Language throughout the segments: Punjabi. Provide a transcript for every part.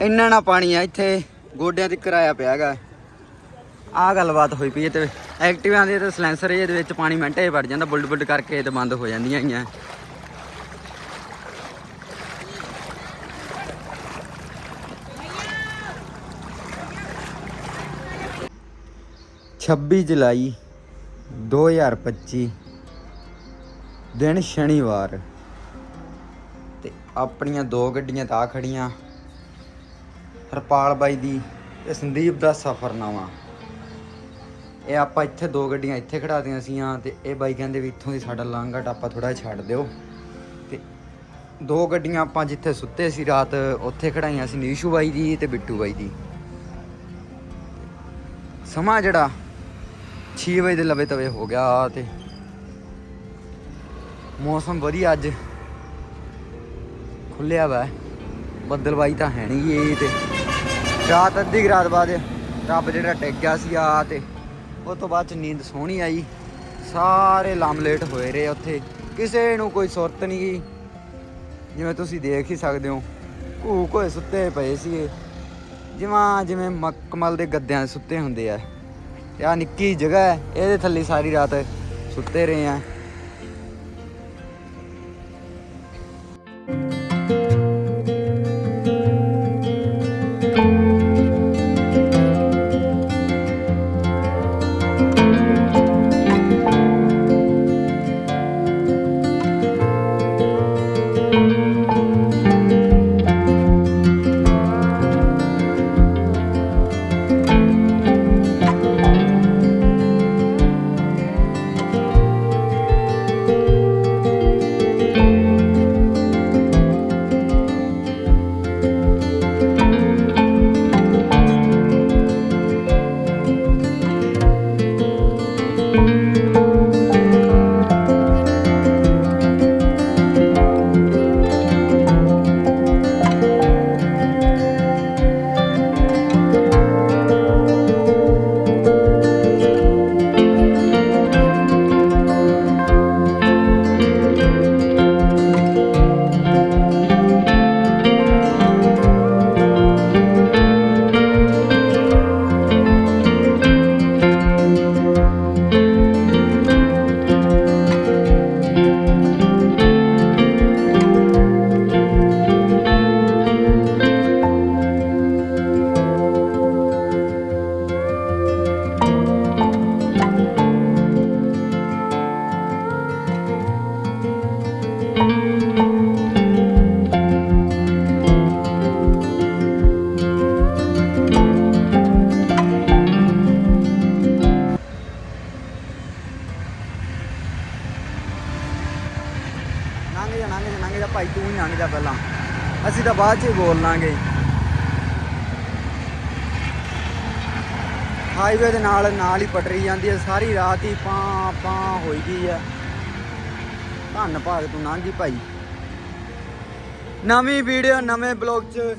ਇੰਨਾ ਨਾ ਪਾਣੀ ਆ, ਇੱਥੇ ਗੋਡਿਆਂ ਤੇ ਕਿਰਾਇਆ ਪਿਆ ਪਿਆਗਾ ਆਹ ਗੱਲਬਾਤ ਹੋਈ ਪਈ ਹੈ ਤੇ ਐਕਟਿਵਾਂ ਦੇ ਤੇ ਸਲੈਂਸਰ ਇਹਦੇ ਵਿੱਚ ਪਾਣੀ ਮਿੰਟੇ ਵੜ ਜਾਂਦਾ ਬੁਲਡ ਬੁਲਡ ਕਰਕੇ ਤੇ ਬੰਦ ਹੋ ਜਾਂਦੀਆਂ ਹੈਗੀਆਂ ਛੱਬੀ ਜੁਲਾਈ 2025 ਦਿਨ ਸ਼ਨੀਵਾਰ ਤੇ ਆਪਣੀਆਂ ਦੋ ਗੱਡੀਆਂ ਤਾਂ ਆ ਖੜੀਆਂ। ਹਰਪਾਲ ਬਾਈ ਦੀ ਤੇ ਸੰਦੀਪ ਦਾ ਸਫਰਨਾਮਾ। ਇਹ ਆਪਾਂ ਇੱਥੇ ਦੋ ਗੱਡੀਆਂ ਇੱਥੇ ਖੜਾਤੀਆਂ ਸੀਆਂ ਤੇ ਇਹ ਬਾਈ ਕਹਿੰਦੇ ਵੀ ਇੱਥੋਂ ਦੀ ਸਾਡਾ ਲਾਂਘਾ ਟਾਪਾ ਥੋੜਾ ਛੱਡ ਦਿਓ। ਤੇ ਦੋ ਗੱਡੀਆਂ ਆਪਾਂ ਜਿੱਥੇ ਸੁੱਤੇ ਸੀ ਰਾਤ, ਉੱਥੇ ਖੜਾਈਆਂ ਸੀ ਨੀਸ਼ੂ ਬਾਈ ਦੀ ਤੇ ਬਿੱਟੂ ਬਾਈ ਦੀ। ਸਮਾਂ ਜਿਹੜਾ 6 ਵਜੇ ਦੇ ਲਵੇ ਤਵੇ ਹੋ ਗਿਆ ਤੇ ਮੌਸਮ ਵਧੀਆ ਅੱਜ। ਖੁੱਲਿਆ ਵਾ, ਬੱਦਲਬਾਈ ਤਾਂ ਹੈ ਨਹੀਂ ਇਹ ਤੇ ਰਾਤ ਅੱਧੀ ਕੁ ਰਾਤ ਬਾਅਦ ਰੱਬ ਜਿਹੜਾ ਟਿਕ ਗਿਆ ਸੀ ਆ ਤੇ ਉਸ ਤੋਂ ਬਾਅਦ ਚ ਨੀਂਦ ਸੋਹਣੀ ਆਈ। ਸਾਰੇ ਲਾਮਲੇਟ ਹੋਏ ਰਹੇ ਉੱਥੇ। ਕਿਸੇ ਨੂੰ ਕੋਈ ਸੁਰਤ ਨਹੀਂ ਗਈ ਜਿਵੇਂ ਤੁਸੀਂ ਦੇਖ ਹੀ ਸਕਦੇ ਹੋ ਘੂ ਕੋਏ ਸੁੱਤੇ ਪਏ ਸੀਗੇ। ਜਿਵੇਂ ਜਿਵੇਂ ਮਕਮਲ ਦੇ ਗੱਦਿਆਂ 'ਤੇ ਸੁੱਤੇ ਹੁੰਦੇ ਆ। ਤੇ ਆ ਨਿੱਕੀ ਜਗ੍ਹਾ ਹੈ, ਇਹਦੇ ਥੱਲੇ ਸਾਰੀ ਰਾਤ ਸੁੱਤੇ ਰਹੇ ਆ। ਲੰਘ ਜਾ ਲੰਘ ਜਾ ਲੰਘ ਜਾ ਭਾਈ, ਤੂੰ ਹੀ ਲੰਘ ਜਾ ਪਹਿਲਾਂ। ਅਸੀਂ ਤਾਂ ਬਾਅਦ ਚ ਹੀ ਬੋਲ ਲਾਂਗੇ। ਹਾਈਵੇ ਦੇ ਨਾਲ ਨਾਲ ਹੀ ਪਟਰੀ ਜਾਂਦੀ ਹੈ, ਸਾਰੀ ਰਾਤ ਹੀ ਪਾਂ ਪਾਂ ਹੋਈ ਗਈ ਹੈ। ਧੰਨ ਭਾਗ ਤੂੰ ਲੰਘ ਭਾਈ। ਨਵੀਂ ਵੀਡੀਓ ਨਵੇਂ ਬਲੌਗ 'ਚ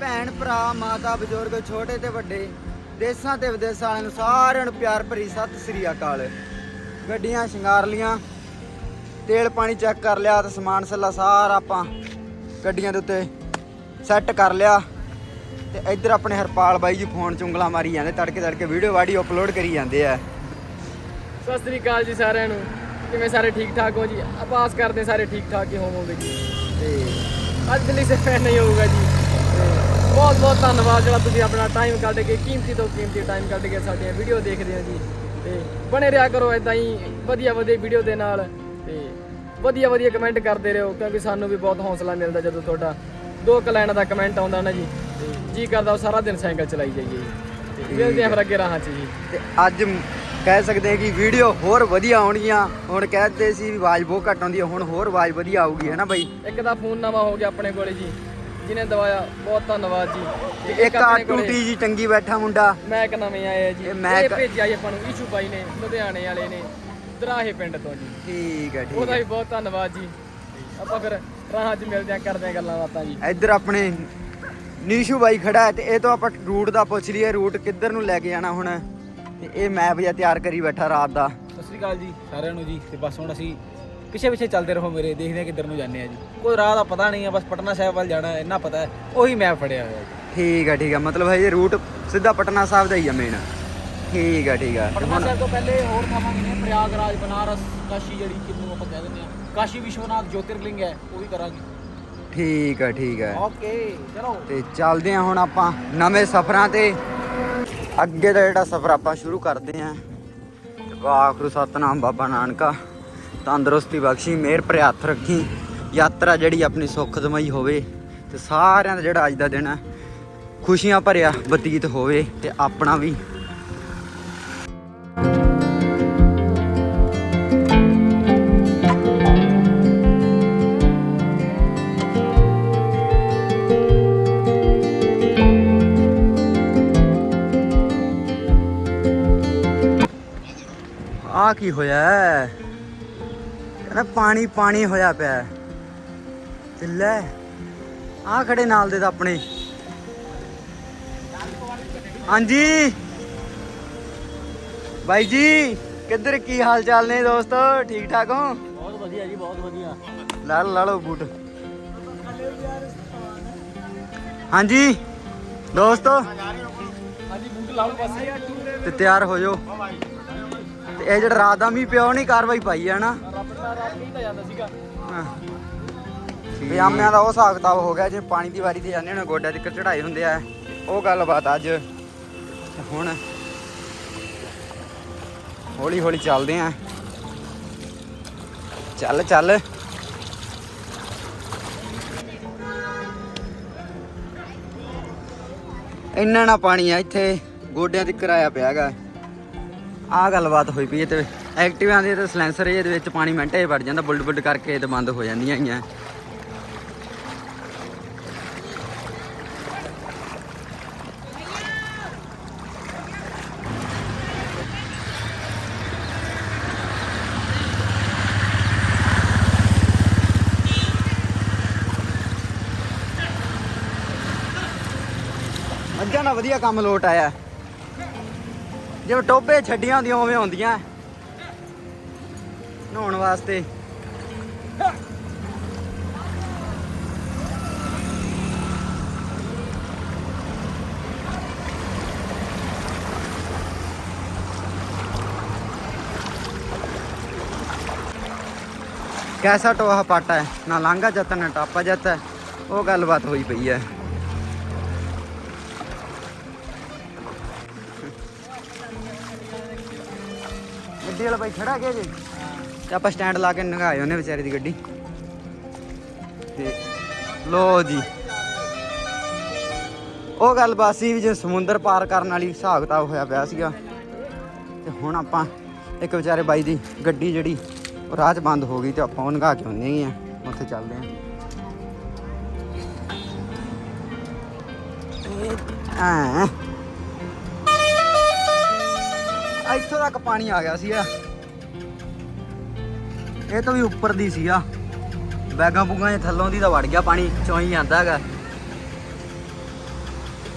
ਭੈਣ, ਭਰਾ, ਮਾਤਾ, ਬਜ਼ੁਰਗ, ਛੋਟੇ ਤੇ ਵੱਡੇ, ਦੇਸਾਂ ਤੇ ਵਿਦੇਸਾਂ ਵਾਲਿਆਂ ਨੂੰ ਸਾਰਿਆਂ ਨੂੰ ਪਿਆਰ ਭਰੀ ਸਤਿ ਸ੍ਰੀ ਅਕਾਲ। ਗੱਡੀਆਂ ਸ਼ਿੰਗਾਰ ਲੀਆਂ। ਤੇਲ ਪਾਣੀ ਚੈੱਕ ਕਰ ਲਿਆ ਤੇ ਸਮਾਨ ਸੱਲਾ ਸਾਰਾ ਆਪਾਂ ਗੱਡੀਆਂ ਦੇ ਉੱਤੇ ਸੈੱਟ ਕਰ ਲਿਆ। ਤੇ ਇੱਧਰ ਆਪਣੇ ਹਰਪਾਲ ਬਾਈ ਜੀ ਫੋਨ 'ਚ ਉਂਗਲਾਂ ਮਾਰੀ ਜਾਂਦੇ ਤੜਕੇ ਤੜਕੇ ਵੀਡੀਓ ਵਾੜੀ ਅਪਲੋਡ ਕਰੀ ਜਾਂਦੇ ਆ। ਸਤਿ ਸ੍ਰੀ ਅਕਾਲ ਜੀ ਸਾਰਿਆਂ ਨੂੰ। ਕਿਵੇਂ ਸਾਰੇ ਠੀਕ ਠਾਕ ਹੋ ਜੀ? ਆਪਾਂ ਆਸ ਕਰਦੇ ਸਾਰੇ ਠੀਕ ਠਾਕ ਹੀ ਹੋਵੋਗੇ ਜੀ। ਤੇ ਅੱਜ ਦਿੱਲੀ ਸੇ ਫੈਨ ਨਹੀਂ ਹੋਊਗਾ ਜੀ। ਬਹੁਤ ਬਹੁਤ ਧੰਨਵਾਦ ਜਿਹੜਾ ਤੁਸੀਂ ਆਪਣਾ ਟਾਈਮ ਕੱਢ ਕੇ ਕੀਮਤੀ ਤੋਂ ਕੀਮਤੀ ਟਾਈਮ ਕੱਢ ਕੇ ਸਾਡੀਆਂ ਵੀਡੀਓ ਦੇਖਦੇ ਹੋ ਜੀ। ਤੇ ਬਣੇ ਰਿਹਾ ਕਰੋ ਇਦਾਂ ਹੀ ਵਧੀਆ ਵਧੀਆ ਵੀਡੀਓ ਦੇ ਨਾਲ। ਤੇ ਵਧੀਆ ਵਧੀਆ ਕਮੈਂਟ ਕਰਦੇ ਰਹੋ ਕਿਉਂਕਿ ਸਾਨੂੰ ਵੀ ਬਹੁਤ ਹੌਸਲਾ ਮਿਲਦਾ ਜਦੋਂ ਤੁਹਾਡਾ ਦੋ ਕੁ ਲਾਈਨਾਂ ਦਾ ਕਮੈਂਟ ਆਉਂਦਾ ਨਾ ਜੀ। ਤੇ ਜੀ ਕਰਦਾ ਉਹ ਸਾਰਾ ਦਿਨ ਸਾਈਕਲ ਚਲਾਈ ਜਾਈਏ ਜੀ। ਤੇ ਮਿਲਦੇ ਹਾਂ ਫਿਰ ਅੱਗੇ ਰਾਹਾਂ 'ਚ ਜੀ। ਤੇ ਅੱਜ ਕਹਿ ਸਕਦੇ ਹਾਂ ਕਿ ਵੀਡੀਓ ਹੋਰ ਵਧੀਆ ਆਉਣਗੀਆਂ। ਹੁਣ ਕਹਿੰਦੇ ਸੀ ਵੀ ਆਵਾਜ਼ ਬਹੁਤ ਘੱਟ ਆਉਂਦੀ ਹੈ ਹੁਣ ਹੋਰ ਆਵਾਜ਼ ਵਧੀਆ ਆਊਗੀ ਹੈ ਨਾ ਬਾਈ? ਇੱਕ ਦਾ ਫੋਨ ਨਵਾਂ ਹੋ ਗਿਆ ਆਪਣੇ ਕੋਲੇ ਜੀ ਜਿਹਨੇ ਦਵਾਇਆ ਬਹੁਤ ਧੰਨਵਾਦ ਜੀ। ਤੇ ਇੱਕ ਆ ਟੂਟੀ ਜੀ ਚੰਗੀ ਬੈਠਾ ਮੁੰਡਾ। ਮੈਂ ਇੱਕ ਨਵੇਂ ਆਏ ਆ ਜੀ। ਇਹ ਭੇਜਿਆ ਜੀ ਆਪਾਂ ਨੂੰ ਈਸ਼ੂ ਬਾਈ ਨੇ ਲੁਧਿਆਣੇ ਵਾਲੇ ਨੇ। ਦਰਾਹੇ ਪਿੰਡ ਤੋਂ ਜੀ। ਠੀਕ ਹੈ ਠੀਕ ਉਹਦਾ ਹੈ ਵੀ ਬਹੁਤ ਧੰਨਵਾਦ ਜੀ। ਆਪਾਂ ਫਿਰ ਰਾਹਾਂ 'ਚ ਮਿਲਦੇ ਆਂ ਕਰਦੇ ਆਂ ਗੱਲਾਂ ਬਾਤਾਂ ਜੀ। ਇੱਧਰ ਆਪਣੇ ਨੀਸ਼ੂ ਬਾਈ ਖੜਾ ਹੈ ਤੇ ਇਹ ਤੋਂ ਆਪਾਂ ਰੂਟ ਦਾ ਪੁੱਛ ਲਈਏ ਰੂਟ ਕਿੱਧਰ ਨੂੰ ਲੈ ਕੇ ਜਾਣਾ ਹੁਣ? ਤੇ ਇਹ ਮੈਪ ਜਿਹਾ ਤਿਆਰ ਕਰੀ ਬੈਠਾ ਰਾਤ ਦਾ। ਸਤਿ ਸ੍ਰੀ ਅਕਾਲ ਜੀ ਸਾਰਿਆਂ ਨੂੰ ਜੀ ਤੇ ਬਸ ਹੁਣ ਅਸੀਂ ਪਿੱਛੇ ਪਿੱਛੇ ਚੱਲਦੇ ਰਹੋ ਮੇਰੇ ਦੇਖਦੇ ਆ ਕਿੱਧਰ ਨੂੰ ਜਾਂਦੇ ਆ ਜੀ। ਕੋਈ ਰਾਹ ਦਾ ਪਤਾ ਨਹੀਂ ਆ ਬਸ ਪਟਨਾ ਸਾਹਿਬ ਵੱਲ ਜਾਣਾ ਹੈ ਇੰਨਾ ਪਤਾ ਹੈ ਉਹੀ ਮੈਪ ਫੜਿਆ ਹੋਇਆ ਜੀ। ਠੀਕ ਆ ਠੀਕ ਆ ਮਤਲਬ ਹੈ ਇਹ ਰੂਟ ਸਿੱਧਾ ਪਟਨਾ ਸਾਹਿਬ ਦਾ ਹੀ ਆ ਮੇਨ ਠੀਕ ਆ ਠੀਕ ਆ। ਪਟਨਾ ਸਾਹਿਬ ਤੋਂ ਪਹਿਲੇ ਹੋਰ ਥਾਵਾਂ ਵੀ ਨੇ ਪ੍ਰਯਾਗਰਾਜ ਬਨਾਰਸ ਕਾਸ਼ੀ ਜਿਹੜੀ ਕਿੰਨੂੰ ਆਪਾਂ ਕਹਿ ਦਿੰਦੇ ਆ ਕਾਸ਼ੀ ਵਿਸ਼ਵਨਾਥ ਜੋਤਿਰਲਿੰਗ ਹੈ ਉਹ ਵੀ ਕਰਾਂਗੇ। ਠੀਕ ਆ ਠੀਕ ਆ। ਓਕੇ ਚਲੋ। ਤੇ ਚੱਲਦੇ ਆ ਹੁਣ ਆਪਾਂ ਨਵੇਂ ਸਫ਼ਰਾਂ ਤੇ। ਅੱਗੇ ਦਾ ਜਿਹੜਾ ਸਫ਼ਰ ਆਪਾਂ ਸ਼ੁਰੂ ਕਰਦੇ ਆ ਵਾਹਿਗੁਰੂ ਸਤਨਾਮ ਬਾਬਾ ਨਾਨਕਾ। ਤੰਦਰੁਸਤੀ ਬਖਸ਼ੀ ਮਿਹਰ ਹੱਥ ਰੱਖੀ। ਯਾਤਰਾ ਜਿਹੜੀ ਆਪਣੀ ਸੁਖਦਮਈ ਹੋਵੇ ਤੇ ਸਾਰਿਆਂ ਦਾ ਜਿਹੜਾ ਅੱਜ ਦਾ ਦਿਨ ਹੈ ਖੁਸ਼ੀਆਂ ਭਰਿਆ ਬਤੀਤ ਹੋਵੇ ਤੇ ਆਪਣਾ ਵੀ ਆ ਕੀ ਹੋਇਆ? ਕਹਿੰਦਾ ਪਾਣੀ ਪਾਣੀ ਹੋਇਆ ਪਿਆ। ਤੇ ਲੈ ਆ ਖੜੇ ਨਾਲ ਦੇ ਤਾਂ ਆਪਣੇ। ਹਾਂਜੀ। ਬਾਈ ਜੀ ਕਿੱਧਰ ਕੀ ਹਾਲ ਚਾਲ ਨੇ ਦੋਸਤੋ? ਠੀਕ ਠਾਕ ਹੋ? ਬਹੁਤ ਵਧੀਆ ਜੀ ਬਹੁਤ ਵਧੀਆ। ਲਾ ਲਾ ਲਓ ਬੂਟ। ਹਾਂਜੀ ਦੋਸਤੋ। ਹਾਂਜੀ ਬੂਟ ਲਾਓ ਪਾਸੇ ਤੇ ਤਿਆਰ ਹੋ ਜਾਓ। ਇਹ ਜਿਹੜਾ ਰਾਤ ਦਾ ਮੀਂਹ ਪਿਆ ਉਹ ਨਹੀਂ ਕਾਰਵਾਈ ਪਾਈ ਹੈ। ਨਾ ਰੱਬ ਦਾ ਉਹ ਹਿਸਾਬ ਕਿਤਾਬ ਹੋ ਗਿਆ, ਜੇ ਪਾਣੀ ਦੀ ਵਾਰੀ ਤੇ ਜਾਂਦੇ ਨੇ ਗੋਡਿਆਂ ਤੱਕ ਚੜਾਈ ਹੁੰਦੇ ਆ। ਉਹ ਗੱਲਬਾਤ ਅੱਜ। ਹੁਣ ਹੌਲੀ ਹੌਲੀ ਚੱਲਦੇ ਆ। ਚੱਲ ਚੱਲ। ਇੰਨਾ ਨਾ ਪਾਣੀ ਆ, ਇੱਥੇ ਗੋਡਿਆਂ ਤੇ ਕਰਾਇਆ ਪਿਆ ਹੈਗਾ। ਆ ਗੱਲਬਾਤ ਹੋਈ ਪਈ ਹੈ ਤੇ ਐਕਟਿਵਾਂ ਦੇ ਤੇ ਸਲੈਂਸਰ ਇਹਦੇ ਵਿੱਚ ਪਾਣੀ ਮਿੰਟੇ ਵੜ ਜਾਂਦਾ ਬੁਲਡ ਬੁਲਡ ਕਰਕੇ ਤੇ ਬੰਦ ਹੋ ਜਾਂਦੀਆਂ ਹੈਗੀਆਂ। ਮੱਝਾਂ ਨਾ, ਵਧੀਆ ਕੰਮ ਲੋਟ ਆਇਆ। ਜਿਵੇਂ ਟੋਬੇ ਛੱਡੀਆਂ ਹੁੰਦੀਆਂ, ਉਵੇਂ ਹੁੰਦੀਆਂ ਨਹਾਉਣ ਵਾਸਤੇ। ਕੈਸਾ ਟੋਹਾ ਪਾਟਾ ਹੈ? ਨਾ ਲਾਂਗਾ ਜੱਤ ਨਾ ਟਾਪਾ ਜੱਤ ਹੈ। ਉਹ ਗੱਲਬਾਤ ਹੋਈ ਪਈ ਹੈ। ਗੱਡੀ ਵਾਲਾ ਬਾਈ ਖੜਾ ਕੇ ਜੀ। ਤੇ ਆਪਾਂ ਸਟੈਂਡ ਲਾ ਕੇ ਨੰਗਾਏ ਉਹਨੇ ਵਿਚਾਰੇ ਦੀ ਗੱਡੀ। ਤੇ ਲੋ ਜੀ। ਉਹ ਗੱਲ ਬਾਸੀ ਵੀ ਜੇ ਸਮੁੰਦਰ ਪਾਰ ਕਰਨ ਵਾਲੀ ਹਿਸਾਬ ਕਿਤਾਬ ਹੋਇਆ ਪਿਆ ਸੀਗਾ। ਤੇ ਹੁਣ ਆਪਾਂ ਇੱਕ ਵਿਚਾਰੇ ਬਾਈ ਦੀ ਗੱਡੀ ਜਿਹੜੀ ਉਹ ਰਾਹ 'ਚ ਬੰਦ ਹੋ ਗਈ ਤੇ ਆਪਾਂ ਉਹ ਨੰਗਾ ਕੇ ਆਉਂਦੇ ਆ। ਉੱਥੇ ਚੱਲਦੇ ਆ। ਆ ਇੱਥੋਂ ਤੱਕ ਪਾਣੀ ਆ ਗਿਆ ਸੀਗਾ। ਇਹ ਤੋਂ ਵੀ ਉੱਪਰ ਦੀ ਸੀਗਾ। ਬੈਗਾਂ ਬੁਗਾਂ ਦੇ ਥੱਲੋਂ ਦੀ ਤਾਂ ਵੜ ਗਿਆ ਪਾਣੀ, ਚੋਂ ਜਾਂਦਾ ਆਂਦਾ ਹੈਗਾ।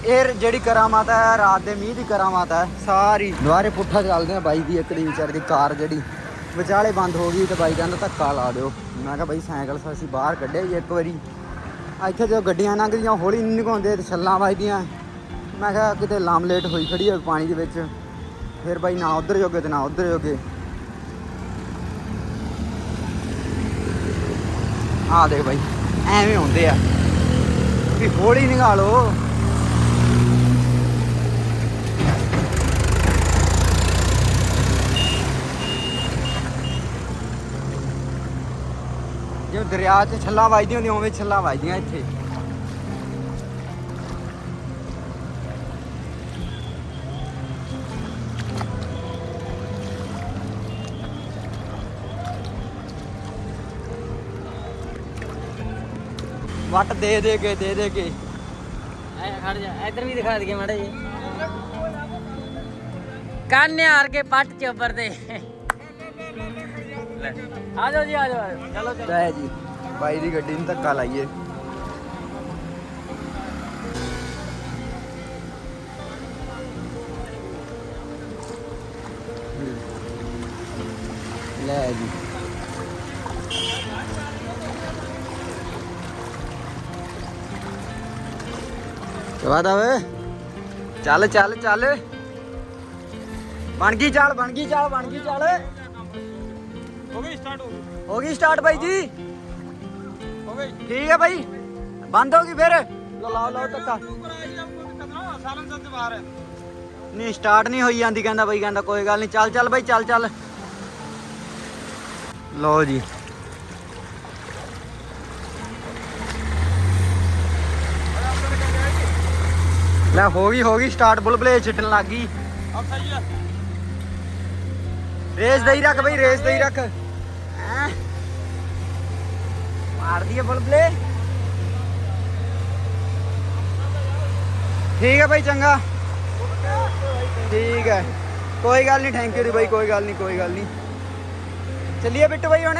ਇਹ ਜਿਹੜੀ ਕਰਾਮਾਤ ਹੈ, ਰਾਤ ਦੇ ਮੀਂਹ ਦੀ ਕਰਾਮਾਤ ਹੈ, ਸਾਰੀ। ਦੁਆਰੇ ਪੁੱਠਾ ਚੱਲਦੇ ਆ ਬਾਈ ਦੀ ਇੱਕ ਦੀ ਵਿਚਾਰੇ ਦੀ ਕਾਰ ਜਿਹੜੀ। ਵਿਚਾਲੇ ਬੰਦ ਹੋ ਗਈ ਤੇ ਬਾਈ ਕਹਿੰਦਾ ਧੱਕਾ ਲਾ ਦਿਓ। ਮੈਂ ਕਿਹਾ ਬਾਈ ਸਾਈਕਲ ਅਸੀਂ ਬਾਹਰ ਕੱਢਿਆ ਜੀ ਇੱਕ ਵਾਰੀ। ਇੱਥੇ ਜਦੋਂ ਗੱਡੀਆਂ ਲੰਘਦੀਆਂ, ਹੌਲੀ ਨਹੀਂ ਨਿਗਾਉਂਦੇ ਤੇ ਛੱਲਾਂ ਵੱਜਦੀਆਂ। ਮੈਂ ਕਿਹਾ ਕਿਤੇ ਲਾਮ ਲੇਟ ਹੋਈ ਖੜੀ ਹੈ ਪਾਣੀ ਦੇ ਵਿੱਚ। ਫਿਰ ਬਾਈ ਨਾ ਉਧਰ ਜੋਗੇ ਤੇ ਨਾ ਉਧਰ ਜੋਗੇ। ਆ ਦੇਖ ਬਾਈ, ਐਵੇਂ ਹੁੰਦੇ ਆ। ਵੀ ਹੌਲੀ ਨਿਗਾਹ ਜਿਵੇਂ ਦਰਿਆ 'ਚ ਛੱਲਾਂ ਵੱਜਦੀਆਂ ਹੁੰਦੀਆਂ, ਉਵੇਂ ਛੱਲਾਂ ਵੱਜਦੀਆਂ ਇੱਥੇ। ਵੱਟ ਦੇ ਦੇ ਕੇ ਦੇ ਦੇ ਕੇ। ਐ ਖੜ ਜਾ। ਇੱਧਰ ਵੀ ਦਿਖਾ ਦਈਏ ਮਾੜਾ ਜੀ ਕੰਨ ਹਾਰ ਕੇ ਪੱਟ ਚੋਬਰ ਦੇ ਲੈ ਆ ਜਾਓ ਜੀ ਆ ਜਾਓ। ਚਲੋ ਚਲੋ। ਲੈ ਜੀ। ਬਾਈ ਦੀ ਗੱਡੀ ਨੂੰ ਧੱਕਾ ਲਾਈਏ। ਲੈ ਜੀ। ਵਾਦਾ ਵੇ ਚੱਲ ਚੱਲ ਚੱਲ। ਬਣ ਗਈ ਚਾਲ ਬਣ ਗਈ ਚਾਲ ਬਣ ਗਈ ਚਾਲ। ਹੋ ਗਈ ਸਟਾਰਟ ਹੋ ਗਈ ਸਟਾਰਟ ਬਾਈ ਜੀ। ਹੋ ਗਈ। ਠੀਕ ਹੈ ਬਾਈ। ਬੰਦ ਹੋ ਗਈ ਫਿਰ। ਲਓ ਲਾਓ ਧੱਕਾ ਨਹੀਂ ਸਟਾਰਟ ਨਹੀਂ ਹੋਈ ਜਾਂਦੀ ਕਹਿੰਦਾ ਬਾਈ ਕਹਿੰਦਾ ਕੋਈ ਗੱਲ ਨਹੀਂ। ਚੱਲ ਚੱਲ ਬਾਈ ਚੱਲ ਚੱਲ। ਲਓ ਜੀ। ਲੈ ਹੋ ਗਈ ਹੋ ਗਈ ਸਟਾਰਟ ਬੁਲਬਲੇ ਛਿੱਟਣ ਲੱਗ ਗਈ। ਅਬ ਸਹੀ ਹੈ ਰੇਸ ਦੇ ਹੀ ਰੱਖ ਬਈ, ਰੇਸ ਦੇ ਹੀ ਰੱਖ। ਹੈਂ? ਮਾਰ ਦਈਏ ਬੁਲਬਲੇ ਠੀਕ ਹੈ ਬਾਈ, ਚੰਗਾ। ਠੀਕ ਹੈ। ਕੋਈ ਗੱਲ ਨਹੀਂ ਥੈਂਕ ਯੂ ਦੀ ਬਾਈ, ਕੋਈ ਗੱਲ ਨਹੀਂ, ਕੋਈ ਗੱਲ ਨਹੀਂ। ਚੱਲੀਏ ਬਿੱਟੂ ਬਾਈ ਹੁਣ।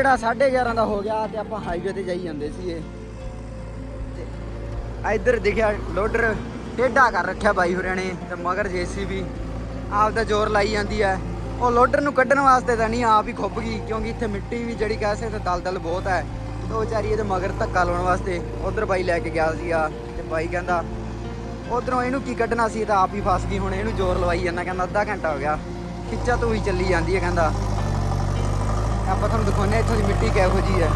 ਜਿਹੜਾ 11:30 ਦਾ ਹੋ ਗਿਆ ਤੇ ਆਪਾਂ ਹਾਈਵੇ ਤੇ ਜਾਈ ਜਾਂਦੇ ਸੀਗੇ। ਤੇ ਇੱਧਰ ਦਿਖਿਆ, ਲੋਡਰ ਟੇਢਾ ਕਰ ਰੱਖਿਆ ਬਾਈ ਹੋਰਿਆਂ ਨੇ ਤੇ ਮਗਰ ਜੀਸੀਬੀ ਆਪ ਦਾ ਜ਼ੋਰ ਲਾਈ ਜਾਂਦੀ ਹੈ ਉਹ ਲੋਡਰ ਨੂੰ ਕੱਢਣ ਵਾਸਤੇ ਤਾਂ ਨਹੀਂ, ਆਪ ਹੀ ਖੁੱਭ ਗਈ, ਕਿਉਂਕਿ ਇੱਥੇ ਮਿੱਟੀ ਵੀ ਜਿਹੜੀ ਕਹਿ ਸਕਦੇ ਦਲਦਲ ਬਹੁਤ ਹੈ ਤੇ ਉਹ ਵਿਚਾਰੀ ਇਹਦੇ ਮਗਰ ਧੱਕਾ ਲਾਉਣ ਵਾਸਤੇ ਉਧਰ ਬਾਈ ਲੈ ਕੇ ਗਿਆ ਸੀਗਾ ਤੇ ਬਾਈ ਕਹਿੰਦਾ, ਉਧਰੋਂ ਇਹਨੂੰ ਕੀ ਕੱਢਣਾ ਸੀ? ਤਾਂ ਆਪ ਹੀ ਫਸ ਗਈ, ਹੁਣ ਇਹਨੂੰ ਜ਼ੋਰ ਲਵਾਈ ਜਾਂਦਾ, ਕਹਿੰਦਾ, ਅੱਧਾ ਘੰਟਾ ਹੋ ਗਿਆ, ਖਿੱਚਾ ਤੂੰ ਹੀ ਚੱਲੀ ਜਾਂਦੀ ਹੈ, ਕਹਿੰਦਾ। ਆਪਾਂ ਤੁਹਾਨੂੰ ਦਿਖਾਉਂਦੇ ਹਾਂ ਇੱਥੋਂ ਦੀ ਮਿੱਟੀ ਕਿਹੋ ਜੀ ਹੈ।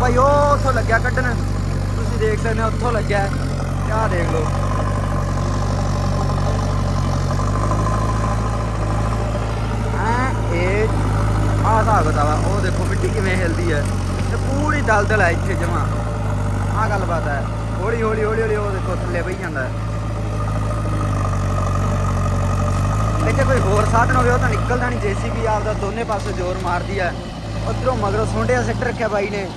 ਭਾਈ ਉਹ ਉੱਥੋਂ ਲੱਗਿਆ ਕੱਢਣ। ਤੁਸੀਂ ਦੇਖ ਸਕਦੇ ਹੋ ਉੱਥੋਂ ਲੱਗਿਆ ਆਹ ਦੇਖ ਲਓ। ਹੈਂ, ਇਹ ਆਹ ਹਿਸਾਬ ਕਿਤਾਬ ਉਹ ਦੇਖੋ ਮਿੱਟੀ ਕਿਵੇਂ ਹਿਲਦੀ ਹੈ। ਤੇ ਪੂਰੀ ਦਲਦਲ ਹੈ ਇੱਥੇ ਜਮਾ। ਆਹ ਗੱਲਬਾਤ ਹੈ। ਹੌਲੀ ਹੌਲੀ ਹੌਲੀ ਹੌਲੀ ਉਹ ਦੇਖੋ ਥੱਲੇ ਵਹੀ ਜਾਂਦਾ ਹੈ। ਇੱਥੇ ਕੋਈ ਹੋਰ ਸਾਧਨ ਹੋਵੇ, ਉਹ ਤਾਂ ਨਿਕਲਦਾ ਨਹੀਂ। ਜੇਸੀਬੀ ਆਪਦਾ ਦੋਨੇ ਪਾਸੇ ਜ਼ੋਰ ਮਾਰਦੀ ਹੈ। ਉਧਰੋਂ ਮਗਰੋਂ ਸੁੰਡਿਆ ਸਿੱਟ ਰੱਖਿਆ ਬਾਈ ਨੇ।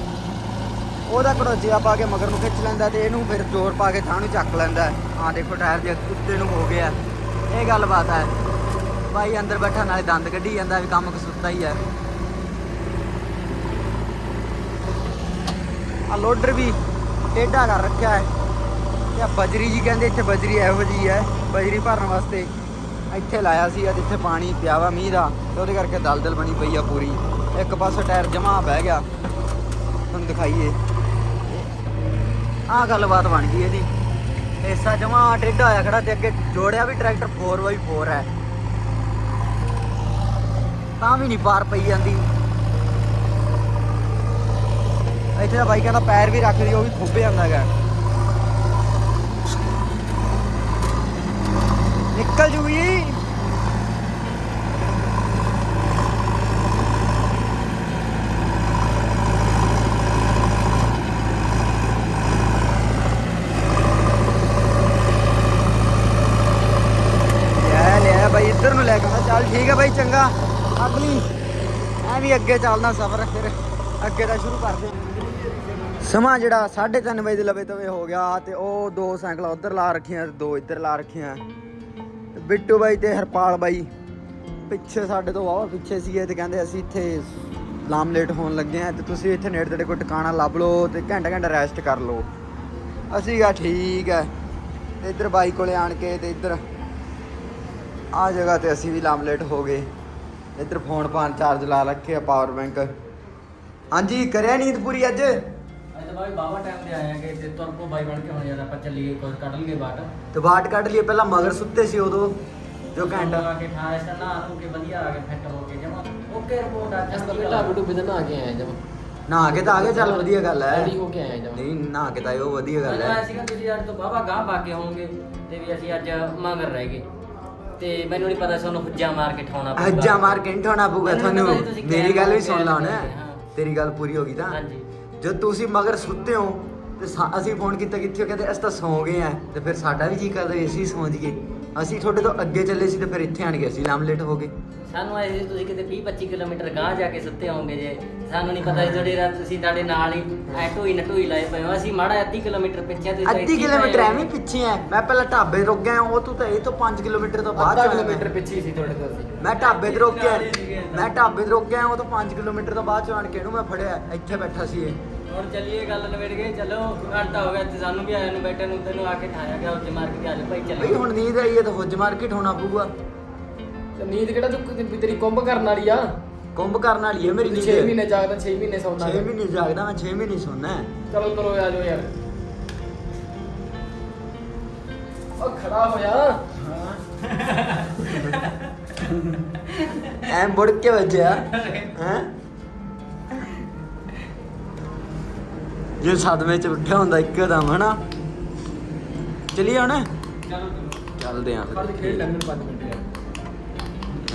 ਉਹਦਾ ਘੜੋਜਿਆ ਪਾ ਕੇ ਮਗਰ ਨੂੰ ਖਿੱਚ ਲੈਂਦਾ ਤੇ ਇਹਨੂੰ ਫਿਰ ਜ਼ੋਰ ਪਾ ਕੇ ਥਾਂ ਨੂੰ ਚੱਕ ਲੈਂਦਾ ਆ ਦੇਖੋ ਟਾਇਰ ਦੇ ਉੱਤੇ ਨੂੰ ਹੋ ਗਿਆ। ਇਹ ਗੱਲਬਾਤ ਹੈ। ਬਾਈ ਅੰਦਰ ਬੈਠਾ, ਨਾਲੇ ਦੰਦ ਕੱਢੀ ਜਾਂਦਾ ਵੀ ਕੰਮ ਕਸੁੱਤਾ ਹੀ ਹੈ। ਆ ਲੋਡਰ ਵੀ ਟੇਢਾ ਕਰ ਰੱਖਿਆ ਹੈ। ਤੇ ਬਜਰੀ ਜੀ ਕਹਿੰਦੇ ਇੱਥੇ ਬਜਰੀ ਇਹੋ ਜੀ ਹੈ, ਬਜਰੀ ਭਰਨ ਵਾਸਤੇ। ਇੱਥੇ ਲਾਇਆ ਸੀ ਜਿੱਥੇ ਪਾਣੀ ਪਿਆ ਵਾ ਮੀਂਹ ਦਾ ਤੇ ਉਹਦੇ ਕਰਕੇ ਦਲਦਲ ਬਣੀ ਪਈ ਆ ਪੂਰੀ। ਇੱਕ ਪਾਸੇ ਟਾਇਰ ਜਮਾ ਬਹਿ ਗਿਆ। ਤੁਹਾਨੂੰ ਦਿਖਾਈਏ। ਆਹ ਗੱਲਬਾਤ ਬਣ ਗਈ ਇਹਦੀ। ਹਿੱਸਾ ਜਮਾ ਟੇਢਾ ਹੋਇਆ ਖੜਾ ਤੇ ਅੱਗੇ ਜੋੜਿਆ ਵੀ ਟਰੈਕਟਰ 4x4 ਹੈ। ਤਾਂ ਵੀ ਨਹੀਂ ਪਾਰ ਪਈ ਜਾਂਦੀ। ਇੱਥੇ ਤਾਂ ਬਾਈ ਕਹਿੰਦਾ ਪੈਰ ਵੀ ਰੱਖ ਲਈ, ਉਹ ਵੀ ਖੁੱਭ ਜਾਂਦਾ ਹੈਗਾ। ਨਿਕਲ ਜੂਗੀ। ਲਿਆ ਬਾਈ, ਇੱਧਰ ਨੂੰ ਲੈ ਕੇ ਆਉਂਦਾ ਚੱਲ ਠੀਕ ਹੈ ਬਾਈ, ਚੰਗਾ। ਅਗਲੀ। ਐ ਵੀ ਅੱਗੇ ਚੱਲਦਾ ਸਫ਼ਰ, ਫਿਰ ਅੱਗੇ ਦਾ ਸ਼ੁਰੂ ਕਰਦੇ ਸਮਾਂ ਜਿਹੜਾ 3:30 ਵਜੇ ਦੇ ਲਵੇ ਤਵੇ ਹੋ ਗਿਆ ਤੇ ਉਹ ਦੋ ਸਾਈਕਲਾਂ ਉਧਰ ਲਾ ਰੱਖੀਆਂ ਤੇ ਦੋ ਇੱਧਰ ਲਾ ਰੱਖੀਆਂ। ਬਿੱਟੂ ਬਾਈ ਤੇ ਹਰਪਾਲ ਬਾਈ। ਪਿੱਛੇ ਸਾਡੇ ਤੋਂ ਵਾਵਾ ਪਿੱਛੇ ਸੀਗੇ ਤੇ ਕਹਿੰਦੇ ਅਸੀਂ ਇੱਥੇ ਲਾਮ ਲੇਟ ਹੋਣ ਲੱਗੇ ਆ ਤੇ ਤੁਸੀਂ ਇੱਥੇ ਨੇੜੇ ਤੇੜੇ ਕੋਈ ਟਿਕਾਣਾ ਲੱਭ ਲਓ ਤੇ ਘੰਟਾ ਘੰਟਾ ਰੈਸਟ ਕਰ ਲਓ। ਅਸੀਂ ਕਿਹਾ ਠੀਕ ਹੈ ਤੇ ਇੱਧਰ ਬਾਈ ਕੋਲੇ ਆਣ ਕੇ ਤੇ ਇੱਧਰ ਆ ਜਗ੍ਹਾ ਤੇ ਅਸੀਂ ਵੀ ਲਾਮ ਲੇਟ ਹੋ ਗਏ। ਇੱਧਰ ਫੋਨ ਪਾਣ ਚਾਰਜ ਲਾ ਰੱਖਿਆ ਪਾਵਰ ਬੈਂਕ ਹਾਂਜੀ, ਕਰਿਆ ਨੀਂਦ ਪੂਰੀ ਅੱਜ? ਅੱਜ ਤਾਂ ਬਾਈ ਬਾਬਾ ਟਾਈਮ ਤੇ ਆਏ ਆਂਗੇ ਤੇ ਤੁਰ ਪੋ ਬਾਈ ਬਣ ਕੇ ਹੁਣ ਯਾਰ ਆਪਾਂ ਚੱਲੀਏ ਕੁਝ ਕੱਢ ਲਈਏ ਬਾਟ। ਤੇ ਬਾਟ ਕੱਢ ਲਈ ਪਹਿਲਾਂ ਮਗਰ ਸੁੱਤੇ ਸੀ ਉਦੋਂ ਜੋ ਘੰਟਾ ਆ। ਕੇ ਠਾਇਸ ਨਾ ਨੂੰ ਕੇ ਵਧੀਆ ਆ ਕੇ ਫਿੱਟ ਹੋ ਕੇ ਜਮਾ। ਓਕੇ ਰਿਪੋਰਟ ਆ ਅਸ ਤਾਂ ਬੇਟਾ ਬੁੱਢੂ ਬਿਦਨ ਆ ਕੇ ਆਏ ਜਮ। ਨਹਾ ਕੇ ਤਾਂ ਆ ਗਏ ਚੱਲ ਵਧੀਆ ਗੱਲ ਹੈ। ਰੈਡੀ ਹੋ ਕੇ ਆਏ ਜਮ। ਨਹੀਂ ਨਹਾ ਕੇ ਤਾਂ ਉਹ ਵਧੀਆ ਗੱਲ ਹੈ। ਆਇਆ ਸੀਗਾ ਤੁਸੀਂ ਅੱਜ ਤੋਂ ਬਾਬਾ ਗਾਹ ਪਾ ਕੇ ਹੋਵੋਗੇ ਤੇ ਵੀ ਅਸੀਂ ਅੱਜ ਮਗਰ ਰਹਿ ਗਏ। ਤੇ ਮੈਨੂੰ ਨਹੀਂ ਪਤਾ ਸਾਨੂੰ ਹੁੱਜਾ ਮਾਰ ਕੇ ਠਾਉਣਾ ਅੱਜਾ ਮਾਰ ਕੇ ਠਾਉਣਾ ਪਊਗਾ ਤੁਹਾਨੂੰ। ਸੀ ਮੇਰੀ ਗੱਲ ਵੀ ਸੁਣ ਲਾ ਹੁਣ। ਤੇਰੀ ਗੱਲ ਪੂਰੀ ਹੋ ਗਈ ਤਾਂ। ਹਾਂਜੀ। ਜਦ ਤੁਸੀਂ ਮਗਰ ਸੁੱਤੇ ਹੋ ਤੇ ਸਾ- ਅਸੀਂ ਫੋਨ ਕੀਤਾ ਕਿੱਥੇ ਹੋ? ਕਹਿੰਦੇ, ਅਸੀਂ ਤਾਂ ਸੌਂ ਗਏ ਆ। ਤੇ ਫਿਰ ਸਾਡਾ ਵੀ ਜੀ ਕਰਦਾ ਵੀ ਅਸੀਂ ਸੌਂ ਜਾਈਏ। ਅਸੀਂ ਤੁਹਾਡੇ ਤੋਂ ਅੱਗੇ ਚੱਲੇ ਸੀ ਤੇ ਫਿਰ ਇੱਥੇ ਆਣ ਗਏ। ਅਸੀਂ ਲਾਮਲੇਟ ਹੋ ਗਏ। ਸਾਨੂੰ ਆਏ ਸੀ ਤੁਸੀਂ ਕਿਤੇ 20 25 ਕਿਲੋਮੀਟਰ ਗਾਂਹ ਜਾ ਕੇ ਸੁੱਤੇ ਹੋਵੋਗੇ ਜੇ। ਸਾਨੂੰ ਨਹੀਂ ਪਤਾ ਤੁਹਾਡੇ ਰਾਤ ਤੁਸੀਂ ਤੁਹਾਡੇ ਨਾਲ ਹੀ ਐ ਢੋਈ ਨਾ ਢੋਈ ਲਾਏ ਪਏ ਹੋ। ਅਸੀਂ ਮਾੜਾ ਅੱਧੀ ਕਿਲੋਮੀਟਰ ਪਿੱਛੇ ਤੁਸੀਂ ਤਾਂ ਅੱਧੀ ਕਿਲੋਮੀਟਰ ਐਵੇਂ ਪਿੱਛੇ ਐ ਮੈਂ ਪਹਿਲਾਂ ਢਾਬੇ ਰੁਕ ਗਿਆ ਉਹ ਤੂੰ ਤਾਂ ਇਹ ਤੋਂ 5 ਕਿਲੋਮੀਟਰ ਤੋਂ ਬਾਅਦ ਅੱਧਾ ਚ ਆਇਆ ਮੈਂ। ਕਿਲੋਮੀਟਰ ਪਿੱਛੇ ਸੀ ਤੁਹਾਡੇ ਤੋਂ ਮੈਂ ਢਾਬੇ ਤੇ ਰੁਕ ਗਿਆ। ਮੈਂ ਢਾਬੇ ਤੇ ਰੁਕ ਗਿਆ ਉਹ ਤੋਂ 5 ਕਿਲੋਮੀਟਰ ਤੋਂ ਬਾਅਦ ਚ ਆਣ ਕੇ ਇਹਨੂੰ ਮੈਂ ਫੜਿਆ। ਇੱਥੇ ਬੈਠਾ ਸੀ ਇਹ। ਹੁਣ ਚੱਲੀਏ ਗੱਲ ਨਵੇੜ ਗਏ ਚਲੋ ਘੰਟਾ ਹੋ ਗਿਆ ਤੇ ਸਾਨੂੰ ਵੀ ਆਇਆ ਨੂੰ ਬੈਠੇ ਨੂੰ ਤੈਨੂੰ ਆ ਕੇ ਠਾਇਆ ਗਿਆ ਉੱਥੇ ਮਾਰ ਕੇ ਆ ਜਾ ਭਾਈ ਬਈ ਚੱਲੀਏ ਹੁਣ ਨੀਂਦ ਆਈ ਹੈ ਤਾਂ ਹੁੱਜ ਮਾਰਕੀਟ ਹੋਣਾ ਪਊਗਾ। ਤੇ ਨੀਂਦ ਕਿਹੜਾ ਤੂੰ ਵੀ ਤੇਰੀ ਕੁੰਭ ਕਰਨ ਵਾਲੀ ਆ? ਕੁੰਭ ਕਰਨ ਵਾਲੀ ਹੈ ਮੇਰੀ ਨੀਂਦ। 6 ਮਹੀਨੇ ਜਾਗਦਾ 6 ਮਹੀਨੇ ਸੌਂਦਾ 6 ਮਹੀਨੇ ਜਾਗਦਾ ਮੈਂ 6 ਮਹੀਨੇ ਸੌਣਾ ਚਲੋ ਚਲੋ ਆ ਜਾਓ ਯਾਰ। ਉਹ ਖੜਾ ਹੋਇਆ ਐ ਮੁੜ ਕੇ ਵੱਜਿਆ। ਹੈ? ਜੇ ਸਦਮੇ ਚ ਉੱਠਿਆ ਹੁੰਦਾ ਇੱਕਦਮ ਹਨਾ? ਚਲੀਏ ਹੁਣ? ਚੱਲਦੇ ਆਂ ਫੜ ਖੇਡ ਲੈਣ 5 ਮਿੰਟ।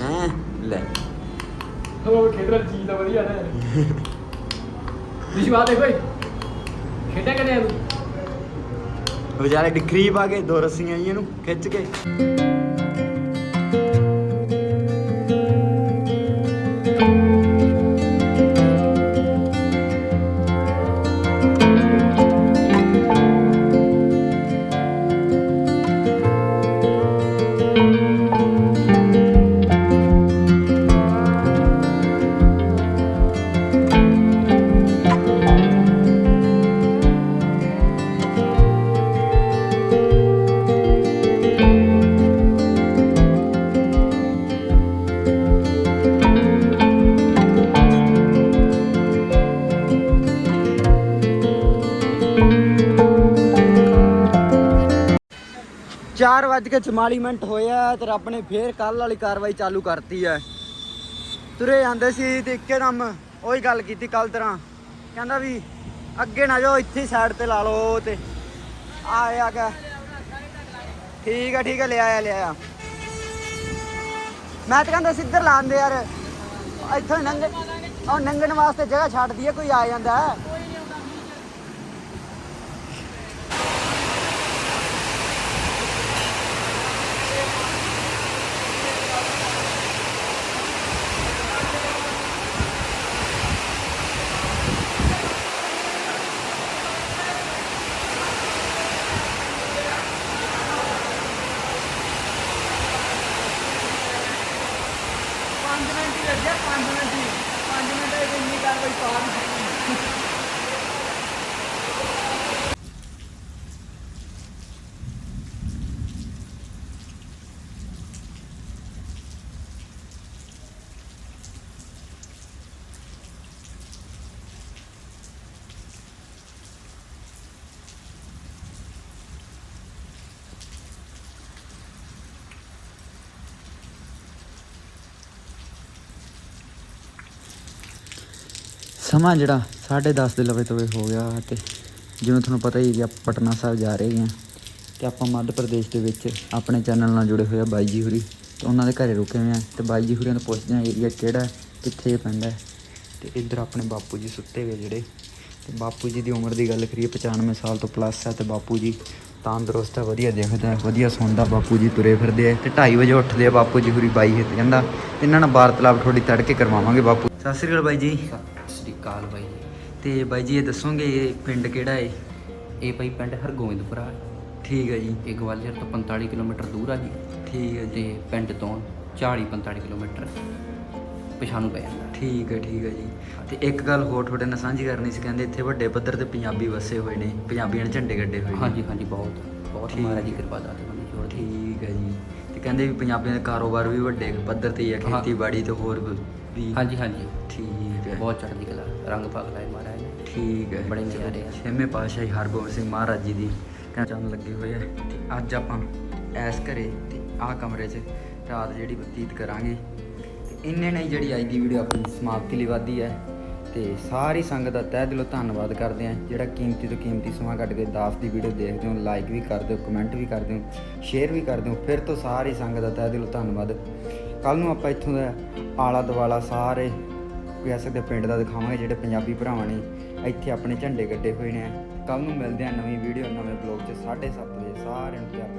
ਹੈ? ਲੈ। ਉਹ ਖੇਡਣ ਚੀਜ਼ ਤਾਂ ਵਧੀਆ ਨੇ। ਵਿਸ਼ਵਾਸ ਦੇ ਕੋਈ ਖੇਡਿਆ ਕਦੇ ਤੂੰ ਵਿਚਾਰੇ ਡਿਕਰੀ ਪਾ ਕੇ ਦੋ ਰੱਸੀਆਂ ਜੀ ਇਹਨੂੰ ਖਿੱਚ ਕੇ। ਚਾਰ ਵੱਜ ਕੇ 44 ਮਿੰਟ ਹੋਇਆ ਤੇ ਰੱਬ ਨੇ ਫੇਰ ਕੱਲ ਵਾਲੀ ਕਾਰਵਾਈ ਚਾਲੂ ਕਰਤੀ ਹੈ ਤੁਰੇ ਜਾਂਦੇ ਸੀ ਤੇ ਇੱਕਦਮ ਉਹੀ ਗੱਲ ਕੀਤੀ ਕੱਲ ਤਰ੍ਹਾਂ। ਕਹਿੰਦਾ ਵੀ ਅੱਗੇ ਨਾ ਜਾਓ, ਇੱਥੇ ਸਾਈਡ ਤੇ ਲਾ ਲਓ ਤੇ ਆਇਆ ਗਿਆ ਠੀਕ ਹੈ ਠੀਕ ਹੈ ਲੈ ਆਇਆ ਲੈ ਮੈਂ ਤਾਂ ਕਹਿੰਦਾ ਸਿੱਧਰ ਲਾਉਂਦੇ ਯਾਰ। ਇੱਥੋਂ ਨੰਗ ਉਹ ਨੰਗਣ ਵਾਸਤੇ ਜਗ੍ਹਾ ਛੱਡਦੀ ਹੈ ਕੋਈ ਆ ਜਾਂਦਾ ਹੈ ਪੰਜ ਮਿੰਟ ਹੀ ਲੱਗਿਆ 5 ਮਿੰਟ ਹੀ 5 ਮਿੰਟ ਵਿੱਚ ਇੰਨੀ ਕਾਰਵਾਈ ਪਾ ਦਿੱਤੀ ਸਮਾਂ ਜਿਹੜਾ 10:30 ਦੇ ਲਵੇ ਤਵੇ ਹੋ ਗਿਆ ਤੇ ਜਿਵੇਂ ਤੁਹਾਨੂੰ ਪਤਾ ਹੀ ਹੈ ਕਿ ਆਪਾਂ ਪਟਨਾ ਸਾਹਿਬ ਜਾ ਰਹੇ ਹਾਂ ਤੇ ਆਪਾਂ ਮੱਧ ਪ੍ਰਦੇਸ਼ ਦੇ ਵਿੱਚ ਆਪਣੇ ਚੈਨਲ ਨਾਲ ਜੁੜੇ ਹੋਏ ਆ ਬਾਈ ਜੀ ਹੁਰੀ ਤੇ ਉਹਨਾਂ ਦੇ ਘਰੇ ਰੁਕੇ ਹੋਏ ਆ ਤੇ ਬਾਈ ਜੀ ਹੁਰੀਆਂ ਨੂੰ ਪੁੱਛਦੇ ਆ ਏਰੀਆ ਕਿਹੜਾ ਕਿੱਥੇ ਇਹ ਪੈਂਦਾ ਹੈ। ਤੇ ਇੱਧਰ ਆਪਣੇ ਬਾਪੂ ਜੀ ਸੁੱਤੇ ਹੋਏ ਜਿਹੜੇ। ਤੇ ਬਾਪੂ ਜੀ ਦੀ ਉਮਰ ਦੀ ਗੱਲ ਕਰੀਏ 95 ਸਾਲ ਤੋਂ ਪਲੱਸ ਹੈ ਤੇ ਬਾਪੂ ਜੀ ਤੰਦਰੁਸਤ ਹੈ, ਵਧੀਆ ਦੇਖਦਾ ਵਧੀਆ ਸੌਂਦਾ ਬਾਪੂ ਜੀ ਤੁਰੇ ਫਿਰਦੇ ਆ ਤੇ 2:30 ਵਜੇ ਉੱਠਦੇ ਆ ਬਾਪੂ ਜੀ ਹੁਰੀ ਬਾਈ ਹਿੱਤ ਤੇ ਕਹਿੰਦਾ ਇਹਨਾਂ ਨਾਲ ਵਾਰਤਾਲਾਪ ਥੋੜੀ ਤੜਕੇ ਕਰਵਾਵਾਂਗੇ ਬਾਪੂ। ਸਤਿ ਸ੍ਰੀ ਅਕਾਲ ਬਾਈ ਜੀ। ਅਕਾਲ ਬਾਈ ਤੇ ਬਾਈ ਜੀ ਇਹ ਦੱਸੋਗੇ ਇਹ ਪਿੰਡ ਕਿਹੜਾ ਹੈ ਇਹ ਬਾਈ ਪਿੰਡ ਹਰਗੋਬਿੰਦਪੁਰਾ ਠੀਕ ਹੈ ਜੀ। ਇਹ ਗਵਾਲੀਅਰ ਤੋਂ 45 ਕਿਲੋਮੀਟਰ ਦੂਰ ਆ ਜੀ। ਠੀਕ ਹੈ ਤੇ ਪਿੰਡ ਤੋਂ 40 45 ਕਿਲੋਮੀਟਰ ਪਿਛਾਂ ਨੂੰ ਪੈ ਜਾਂਦਾ। ਠੀਕ ਹੈ ਠੀਕ ਹੈ ਜੀ। ਤੇ ਇੱਕ ਗੱਲ ਹੋਰ ਤੁਹਾਡੇ ਨਾਲ ਸਾਂਝੀ ਕਰਨੀ ਸੀ ਕਹਿੰਦੇ ਇੱਥੇ ਵੱਡੇ ਪੱਧਰ ਤੇ ਪੰਜਾਬੀ ਵਸੇ ਹੋਏ ਨੇ ਪੰਜਾਬੀਆਂ ਨੇ ਝੰਡੇ ਗੱਡੇ ਹੋਏ ਨੇ। ਹਾਂਜੀ ਹਾਂਜੀ ਬਹੁਤ ਬਹੁਤ। ਮਹਾਰਾਜ ਦੀ ਕਿਰਪਾ ਦਾ ਤੇ ਬੰਦੀ ਜੋੜ ਠੀਕ ਹੈ ਜੀ। ਤੇ ਕਹਿੰਦੇ ਵੀ ਪੰਜਾਬੀਆਂ ਦਾ ਕਾਰੋਬਾਰ ਵੀ ਵੱਡੇ ਪੱਧਰ ਤੇ ਹੀ ਹੈ। ਖੇਤੀਬਾੜੀ ਤੇ ਹੋਰ ਵੀ। ਹਾਂਜੀ ਹਾਂਜੀ। ਠੀਕ ਹੈ ਬਹੁਤ ਚੜ੍ਹਦੀ ਕਲਾ ਰੰਗ ਭਾਗ ਲਾਏ ਮਹਾਰਾਜ ਨੇ। ਠੀਕ ਹੈ। ਬੜੇ ਨਜ਼ਾਰੇ ਆ। ਛੇਵੇਂ ਪਾਤਸ਼ਾਹੀ ਹਰਗੋਬਿੰਦ ਸਿੰਘ ਮਹਾਰਾਜ ਜੀ ਦੀ ਚੰਨ ਲੱਗੇ ਹੋਏ ਆ ਤੇ ਅੱਜ ਆਪਾਂ ਐਸ ਘਰੇ ਤੇ ਆਹ ਕਮਰੇ 'ਚ ਰਾਤ ਜਿਹੜੀ ਬਤੀਤ ਕਰਾਂਗੇ। ਤੇ ਇੰਨੇ ਨੇ ਜਿਹੜੀ ਅੱਜ ਦੀ ਵੀਡੀਓ ਆਪਣੀ ਸਮਾਪਤੀ ਲਈ ਵਾਦੀ ਹੈ। ਤੇ ਸਾਰੀ ਸੰਗਤ ਦਾ ਤਹਿ ਦਿਲੋਂ ਧੰਨਵਾਦ ਕਰਦੇ ਆ ਜਿਹੜਾ ਕੀਮਤੀ ਤੋਂ ਕੀਮਤੀ ਸਮਾਂ ਕੱਢ ਕੇ ਦਾਸ ਦੀ ਵੀਡੀਓ ਦੇਖਦੇ ਹੋ ਲਾਈਕ ਵੀ ਕਰਦੇ ਹੋ ਕਮੈਂਟ ਵੀ ਕਰਦੇ ਹੋ ਸ਼ੇਅਰ ਵੀ ਕਰਦੇ ਹੋ ਫਿਰ ਤੋਂ ਸਾਰੀ ਸੰਗਤ ਦਾ ਤਹਿ ਦਿਲੋਂ ਧੰਨਵਾਦ। ਕੱਲ ਨੂੰ ਆਪਾਂ ਇੱਥੋਂ ਦਾ ਆਲਾ ਦਵਾਲਾ ਸਾਰੇ ਕਹਿ ਸਕਦੇ, ਪਿੰਡ ਦਾ ਦਿਖਾਵਾਂਗੇ ਜਿਹੜੇ ਪੰਜਾਬੀ ਭਰਾਵਾਂ ਨੇ ਇੱਥੇ ਆਪਣੇ ਝੰਡੇ ਗੱਡੇ ਹੋਏ ਨੇ। ਕੱਲ ਨੂੰ ਮਿਲਦੇ ਆ ਨਵੀਂ ਵੀਡੀਓ ਨਵੇਂ ਬਲੌਗ 'ਚ 7:30 ਵਜੇ, ਸਾਰਿਆਂ ਨੂੰ ਪਿਆਰ